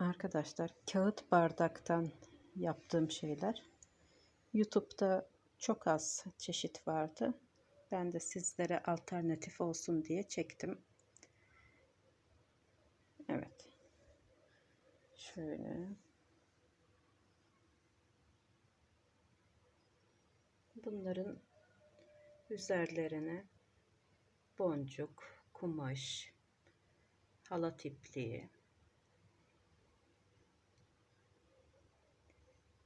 Arkadaşlar kağıt bardaktan yaptığım şeyler. YouTube'da çok az çeşit vardı. Ben de sizlere alternatif olsun diye çektim. Evet. Şöyle. Bunların üzerlerine boncuk, kumaş, halat ipliği,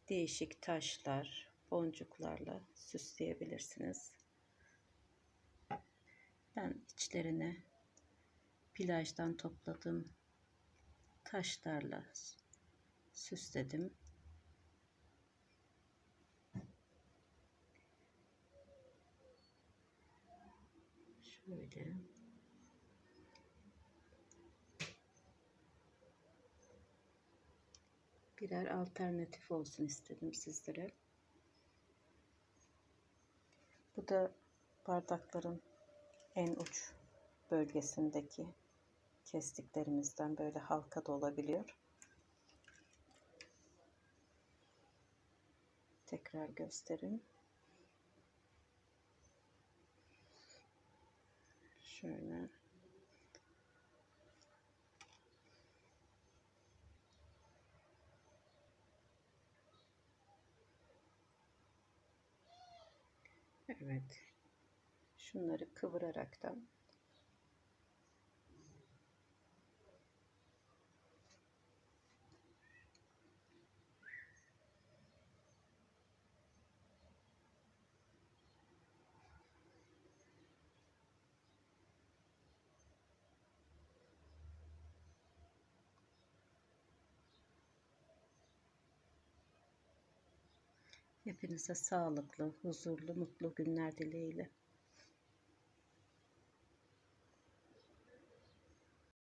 değişik taşlar, boncuklarla süsleyebilirsiniz. Ben içlerine plajdan topladığım taşlarla süsledim. Şöyle. Birer alternatif olsun istedim sizlere. Bu da bardakların en uç bölgesindeki kestiklerimizden böyle halka da olabiliyor. Tekrar göstereyim. Şöyle. Evet. Şunları kıvıraraktan Hepinize sağlıklı, huzurlu, mutlu günler dileğiyle.